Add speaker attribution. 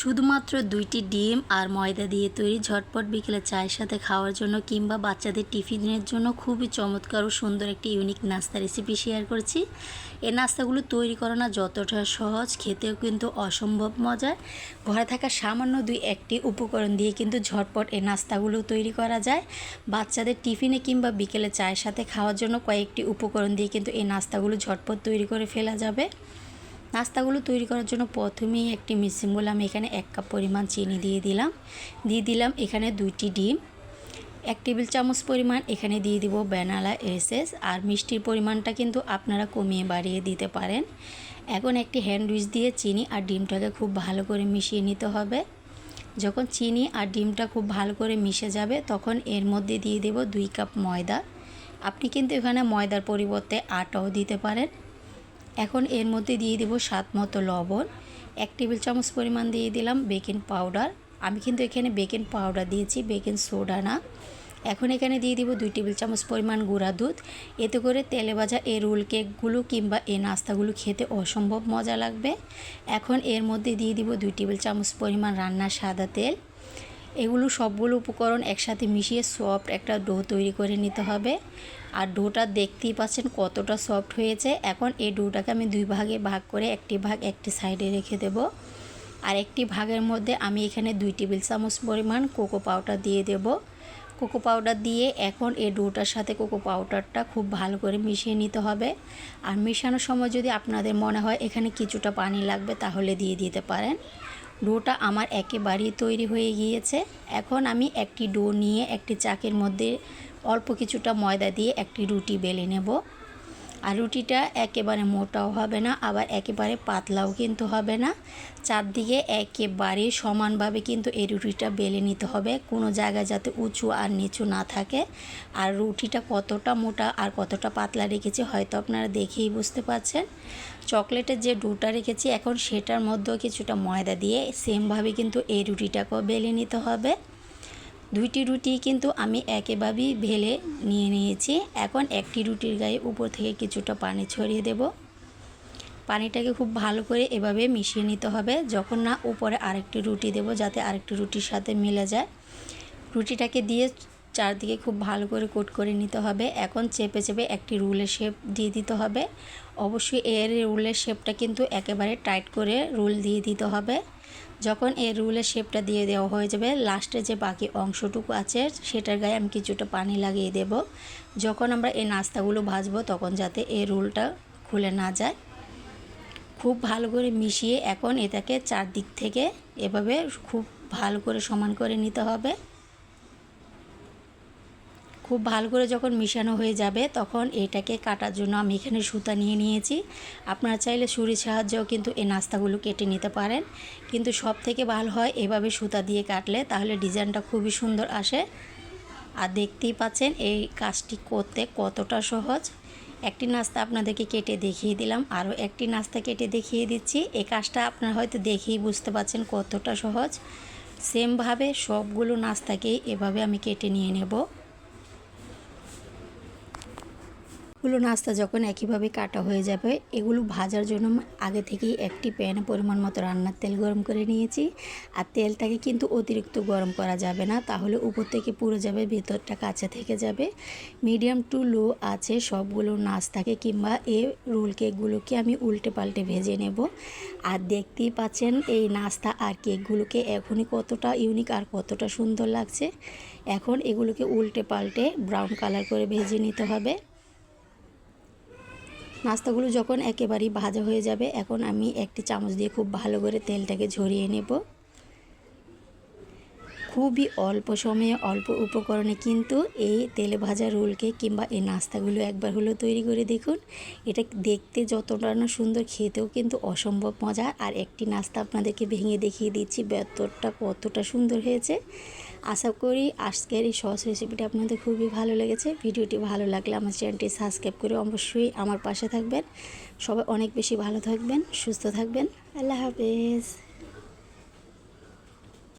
Speaker 1: শুধুমাত্র দুইটি ডিম আর ময়দা দিয়ে তৈরি ঝটপট বিকেলে চায়ের সাথে খাওয়ার জন্য কিংবা বাচ্চাদের টিফিনের জন্য খুবই চমৎকার ও সুন্দর একটি ইউনিক নাস্তা রেসিপি শেয়ার করছি। এই নাস্তাগুলো তৈরি করা না যতটা সহজ, খেতেও কিন্তু অসম্ভব মজার ঘরে থাকা সামান্য দুই একটি উপকরণ দিয়ে কিন্তু ঝটপট এই নাস্তাগুলো তৈরি করা যায়। বাচ্চাদের টিফিনে কিংবা বিকেলে চায়ের সাথে খাওয়ার জন্য কয়েকটি উপকরণ দিয়ে কিন্তু এই নাস্তাগুলো ঝটপট তৈরি করে ফেলা যাবে। নাস্তাগুলো তৈরি করার জন্য প্রথমেই একটি মিক্সিং বলে আমি এখানে এক কাপ পরিমাণ চিনি দিয়ে দিলাম। দিয়ে দিলাম এখানে দুইটি ডিম। এক টেবিল চামচ পরিমাণ এখানে দিয়ে দিব ব্যানালা এসেস। আর মিষ্টির পরিমাণটা কিন্তু আপনারা কমিয়ে বাড়িয়ে দিতে পারেন। এখন একটি হ্যান্ডউইচ দিয়ে চিনি আর ডিমটাকে খুব ভালো করে মিশিয়ে নিতে হবে। যখন চিনি আর ডিমটা খুব ভালো করে মিশে যাবে, তখন এর মধ্যে দিয়ে দেব দুই কাপ ময়দা। আপনি কিন্তু এখানে ময়দার পরিবর্তে আটাও দিতে পারেন। এখন এর মধ্যে দিয়ে দেবো স্বাদ মতো লবণ। এক টেবিল চামচ পরিমাণ দিয়ে দিলাম বেকিং পাউডার। আমি কিন্তু এখানে বেকিং পাউডার দিয়েছি, বেকিং সোডা না। এখন এখানে দিয়ে দিব দুই টেবিল চামচ পরিমাণ গুঁড়া দুধ। এতে করে তেলে ভাজা এই রোল কেকগুলো কিংবা এই নাস্তাগুলো খেতে অসম্ভব মজা লাগবে। এখন এর মধ্যে দিয়ে দিব দুই টেবিল চামচ পরিমাণ রান্নার সাদা তেল। এগুলো সবগুলো উপকরণ একসাথে মিশিয়ে সফট একটা ডো তৈরি করে নিতে হবে। আর ডোটা দেখতেই পাচ্ছেন কতটা সফট হয়েছে। এখন এই ডোটাকে আমি দুই ভাগে ভাগ করে একটি ভাগ একটি সাইডে রেখে দেব। আর একটি ভাগের মধ্যে আমি এখানে দুই টেবিল চামচ পরিমাণ কোকো পাউডার দিয়ে দেব। কোকো পাউডার দিয়ে এখন এই ডোটার সাথে কোকো পাউডারটা খুব ভালো করে মিশিয়ে নিতে হবে। আর মেশানোর সময় যদি আপনাদের মনে হয় এখানে কিছুটা পানি লাগবে তাহলে দিয়ে দিতে পারেন। ডোটা আমার একেবারেই তৈরি হয়ে গিয়েছে। এখন আমি একটি ডো নিয়ে একটি চাকের মধ্যে অল্প কিছুটা ময়দা দিয়ে একটি রুটি বেলে নেব। আর রুটিটা একেবারে মোটাও হবে না, আবার একেবারে পাতলাও কিন্তু হবে না। চারদিকে একেবারে সমানভাবে কিন্তু এই রুটিটা বেলে নিতে হবে, কোনো জায়গায় যাতে উঁচু আর নিচু না থাকে। আর রুটিটা কতটা মোটা আর কতটা পাতলা রেখেছি হয়তো আপনারা দেখেই বুঝতে পারছেন। চকলেটের যে ডুটা রেখেছি, এখন সেটার মধ্যেও কিছুটা ময়দা দিয়ে সেমভাবে কিন্তু এই রুটিটাকেও বেলে নিতে হবে। দুইটি রুটি কিন্তু আমি একেভাবেই ভেলে নিয়ে নিয়েছি। এখন একটি রুটির গায়ে উপর থেকে কিছুটা পানি ছড়িয়ে দেব। পানিটাকে খুব ভালো করে এভাবে মিশিয়ে নিতে হবে। যখন না উপরে আরেকটি রুটি দেব, যাতে আরেকটি রুটির সাথে মিলে যায়। রুটিটাকে দিয়ে চারদিকে খুব ভালো করে কোট করে নিতে হবে। এখন চেপে চেপে একটি রুলের শেপ দিয়ে দিতে হবে। অবশ্যই এর রুলের শেপটা কিন্তু একেবারে টাইট করে রুল দিয়ে দিতে হবে। যখন এই রুলের শেপটা দিয়ে দেওয়া হয়ে যাবে, লাস্টে যে বাকি অংশটুকু আছে, সেটার গায়ে আমি কিছুটা পানি লাগিয়ে দেব। যখন আমরা এই নাস্তাগুলো ভাজবো, তখন যাতে এই রুলটা খুলে না যায়। খুব ভালো করে মিশিয়ে এখন এটাকে চারদিক থেকে এভাবে খুব ভালো করে সমান করে নিতে হবে। খুব ভালো করে যখন মিশানো হয়ে যাবে, তখন এটাকে কাটার জন্য আমি এখানে সুতা নিয়ে নিয়েছি। আপনারা চাইলে ছুরির সাহায্যেও কিন্তু এই নাস্তাগুলো কেটে নিতে পারেন। কিন্তু সব থেকে ভালো হয় এভাবে সুতা দিয়ে কাটলে, তাহলে ডিজাইনটা খুবই সুন্দর আসে। আর দেখতেই পাচ্ছেন এই কাজটি করতে কতটা সহজ। একটি নাস্তা আপনাদেরকে কেটে দেখিয়ে দিলাম। আরও একটি নাস্তা কেটে দেখিয়ে দিচ্ছি। এই কাজটা আপনারা হয়তো দেখেই বুঝতে পারছেন কতটা সহজ। সেমভাবে সবগুলো নাস্তাকেই এভাবে আমি কেটে নিয়ে নেব। এগুলো নাস্তা যখন একইভাবে কাটা হয়ে যাবে, এগুলো ভাজার জন্য আগে থেকেই একটি প্যানে পরিমাণ মতো রান্নার তেল গরম করে নিয়েছি। আর তেলটাকে কিন্তু অতিরিক্ত গরম করা যাবে না, তাহলে উপর থেকে পুরো যাবে, ভেতরটা কাছে থেকে যাবে। মিডিয়াম টু লো আছে সবগুলো নাস্তাকে কিংবা এ রোল কেকগুলোকে আমি উল্টে পাল্টে ভেজে নেব। আর দেখতেই পাচ্ছেন এই নাস্তা আর কেকগুলোকে এখনই কতটা ইউনিক আর কতটা সুন্দর লাগছে। এখন এগুলোকে উল্টে পাল্টে ব্রাউন কালার করে ভেজে নিতে হবে। নাস্তাগুলো যখন একেবারেই ভাজা হয়ে যাবে, এখন আমি একটি চামচ দিয়ে খুব ভালো করে তেলটাকে ঝরিয়ে নেব। খুবই অল্প সময়ে, অল্প উপকরণে কিন্তু এই তেলে ভাজা রোলকে কিংবা এই নাস্তাগুলো একবার হলো তৈরি করে দেখুন। এটা দেখতে যতটা না সুন্দর, খেতেও কিন্তু অসম্ভব মজা আর একটি নাস্তা আপনাদেরকে ভেঙে দেখিয়ে দিচ্ছি বেতরটা কতটা সুন্দর হয়েছে। আশা করি আজকের এই সহজ রেসিপিটা আপনাদের খুবই ভালো লেগেছে। ভিডিওটি ভালো লাগলে আমার চ্যানেলটি সাবস্ক্রাইব করে অবশ্যই আমার পাশে থাকবেন। সবাই অনেক বেশি ভালো থাকবেন, সুস্থ থাকবেন। আল্লাহ হাফেজ।